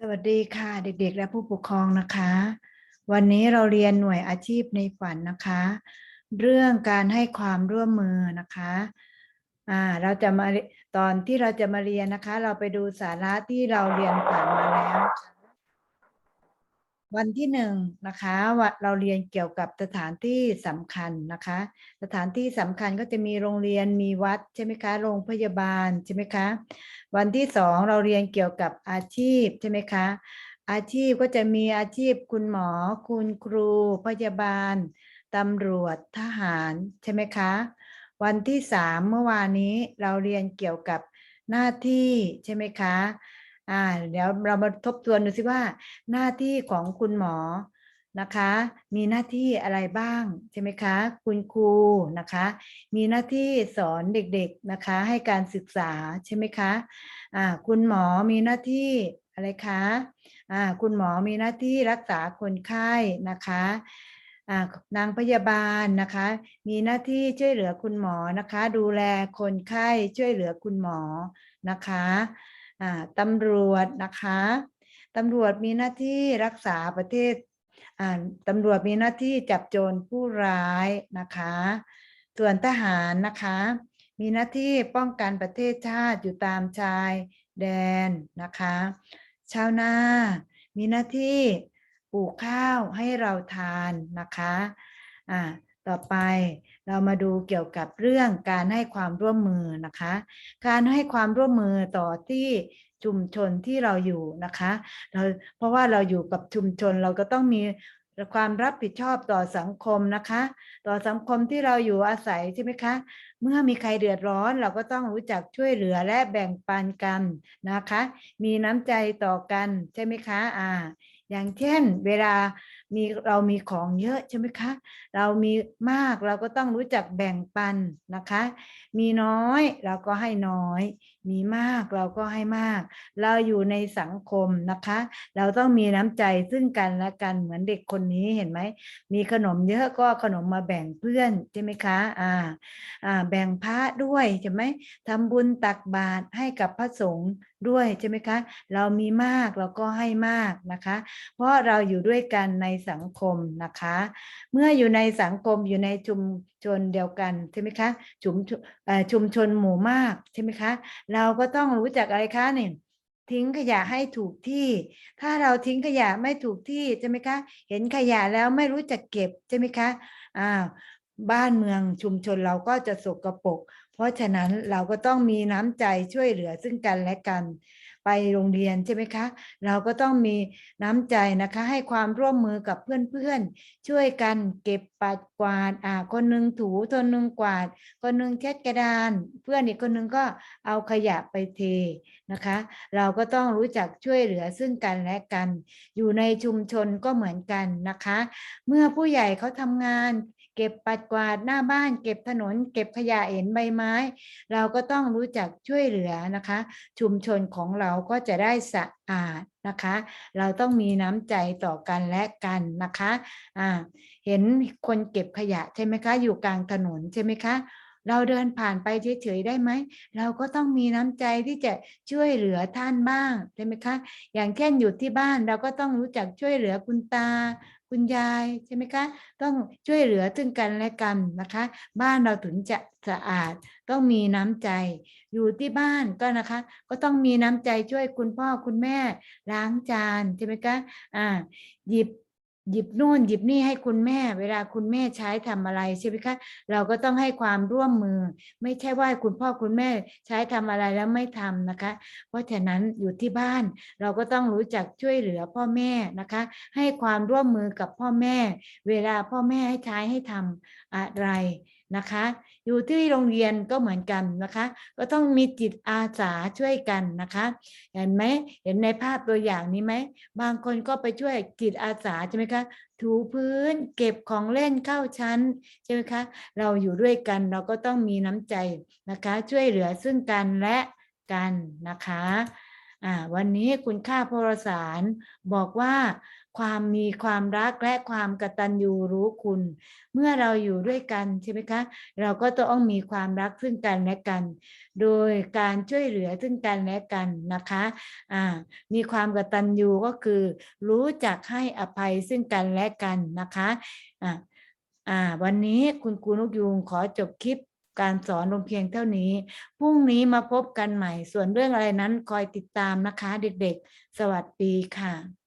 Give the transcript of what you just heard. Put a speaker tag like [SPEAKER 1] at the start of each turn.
[SPEAKER 1] สวัสดีค่ะ เด็กๆ และผู้ปกครองนะคะ วันนี้เราเรียนหน่วยอาชีพในฝันนะคะ เรื่องการให้ความร่วมมือนะคะอ่าเราจะมาตอนที่เราจะมาเรียนนะคะ เราไปดูสาระที่เราเรียนผ่านมาแล้วค่ะ วันที่หนึ่งนะคะว่าเราเรียนเกี่ยวกับสถานที่สำคัญนะคะ สถานที่สำคัญก็จะมีโรงเรียนมีวัดใช่ไหมคะโรงพยาบาลใช่ไหมคะวันที่สองเราเรียนเกี่ยวกับอาชีพใช่ไหมคะอาชีพก็จะมีอาชีพคุณหมอ คุณครู พยาบาลตำรวจทหารใช่ไหมคะ วันที่สามเมื่อวานนี้เราเรียนเกี่ยวกับหน้าที่ใช่ไหมคะ อ่าเดี๋ยวเรามาทบทวนดูสิว่า หน้าที่ของคุณหมอนะคะ มีหน้าที่อะไรบ้างใช่ไหมคะ คุณครูนะคะ มีหน้าที่สอนเด็กๆนะคะ ให้การศึกษาใช่ไหมคะอ่าคุณหมอมีหน้าที่อะไรคะอ่าคุณหมอมีหน้าที่รักษาคนไข้นะคะอ่านางพยาบาลนะคะ มีหน้าที่ช่วยเหลือคุณหมอนะคะ ดูแลคนไข้ช่วยเหลือคุณหมอนะคะ ตำรวจนะคะตำรวจมีหน้าที่รักษาประเทศตำรวจมีหน้าที่จับโจรผู้ร้ายนะคะ ส่วนทหารนะคะ มีหน้าที่ป้องกันประเทศชาติอยู่ตามชายแดนนะคะ ชาวนา มีหน้าที่ปลูกข้าวให้เราทานนะคะ อ่า ต่อไป เรามาดูเกี่ยวกับเรื่องการให้ความร่วมมือนะคะ การให้ความร่วมมือต่อที่ชุมชนที่เราอยู่นะคะเราเพราะว่าเราอยู่กับชุมชนเราก็ต้องมีความรับผิดชอบต่อสังคมนะคะ ต่อสังคมที่เราอยู่อาศัยใช่ไหมคะ เมื่อมีใครเดือดร้อน เราก็ต้องรู้จักช่วยเหลือและแบ่งปันกันนะคะ มีน้ำใจต่อกันใช่ไหมคะอ่าอย่างเช่น เวลา มีเรามีของเยอะใช่ไหมคะ เรามีมากเราก็ต้องรู้จักแบ่งปันนะคะ มีน้อยเราก็ให้น้อย มีมากเราก็ให้มาก เราอยู่ในสังคมนะคะ เราต้องมีน้ำใจซึ่งกันและกันเหมือนเด็กคนนี้เห็นไหม มีขนมเยอะก็ขนมมาแบ่งเพื่อนใช่ไหมคะ อ่า อ่า แบ่งพระด้วยใช่ไหมทำบุญตักบาตรให้กับพระสงฆ์ด้วยใช่ไหมคะ เรามีมากเราก็ให้มากนะคะ เพราะเราอยู่ด้วยกันในสังคมนะคะ เมื่ออยู่ในสังคมอยู่ในชุมชนเดียวกันใช่ไหมคะชุมชุมชนหมู่มากใช่ไหมคะเราก็ต้องรู้จักอะไรคะเนี่ยทิ้งขยะให้ถูกที่ ถ้าเราทิ้งขยะไม่ถูกที่ใช่ไหมคะ เห็นขยะแล้วไม่รู้จักเก็บใช่ไหมคะอ้าวบ้านเมืองชุมชนเราก็จะสกปรกเพราะฉะนั้นเราก็ต้องมีน้ำใจช่วยเหลือซึ่งกันและกัน ไปโรงเรียนใช่ไหมคะ เราก็ต้องมีน้ำใจนะคะ ให้ความร่วมมือกับเพื่อนๆ ช่วยกันเก็บปัดกวาดอ่าคนหนึ่งถูคนหนึ่งกวาด คนหนึ่งเช็ดกระดาน เพื่อนอีกคนหนึ่งก็เอาขยะไปเทนะคะ เราก็ต้องรู้จักช่วยเหลือซึ่งกันและกัน อยู่ในชุมชนก็เหมือนกันนะคะ เมื่อผู้ใหญ่เขาทำงานเก็บปัดกวาดหน้าบ้าน เก็บถนน เก็บขยะเห็นใบไม้ เราก็ต้องรู้จักช่วยเหลือนะคะ ชุมชนของเราราก็จะได้สะอาดนะคะ เราต้องมีน้ำใจต่อกันและกันนะคะะเห็นคนเก็บขยะใช่ไหมคะ อยู่กลางถนนใช่ไหมคะ เราเดินผ่านไปเฉยๆได้ไหม เราก็ต้องมีน้ำใจที่จะช่วยเหลือท่านบ้างใช่ไหมคะ อย่างเช่นอยู่ที่บ้านเราก็ต้องรู้จักช่วยเหลือคุณตาคุณยายใช่ไหมคะ ต้องช่วยเหลือซึ่งกันและกันนะคะ บ้านเราถึงจะสะอาดต้องมีน้ำใจ อยู่ที่บ้านก็นะคะ ก็ต้องมีน้ำใจช่วยคุณพ่อคุณแม่ล้างจานใช่ไหมคะอ่าหยิบ หยิบนู่นหยิบนี่ให้คุณแม่ เวลาคุณแม่ใช้ทำอะไรใช่ไหมคะเราก็ต้องให้ความร่วมมือ ไม่ใช่ว่าคุณพ่อคุณแม่ใช้ทำอะไรแล้วไม่ทำนะคะ เพราะฉะนั้นอยู่ที่บ้านเราก็ต้องรู้จักช่วยเหลือพ่อแม่นะคะ ให้ความร่วมมือกับพ่อแม่ เวลาพ่อแม่ให้ใช้ให้ทำอะไร นะคะ อยู่ที่โรงเรียนก็เหมือนกันนะคะ ก็ต้องมีจิตอาสาช่วยกันนะคะ เห็นไหมเห็นในภาพตัวอย่างนี้ไหม บางคนก็ไปช่วยจิตอาสาใช่ไหมคะ ถูพื้นเก็บของเล่นเข้าชั้นใช่ไหมคะ เราอยู่ด้วยกันเราก็ต้องมีน้ำใจนะคะ ช่วยเหลือซึ่งกันและกันนะคะวันนี้คุณค่าพรสารบอกว่า ความมีความรักและความกตัญญูรู้คุณ เมื่อเราอยู่ด้วยกันใช่ไหมคะเราก็ต้องมีความรักซึ่งกันและกัน โดยการช่วยเหลือซึ่งกันและกันนะคะอ่ามีความกตัญญูก็คือ รู้จักให้อภัยซึ่งกันและกันนะคะอ่าอ่าวันนี้คุณครูนกยูงขอจบคลิปการสอนลงเพียงเท่านี้ พรุ่งนี้มาพบกันใหม่ ส่วนเรื่องอะไรนั้นคอยติดตามนะคะเด็กๆ สวัสดีค่ะ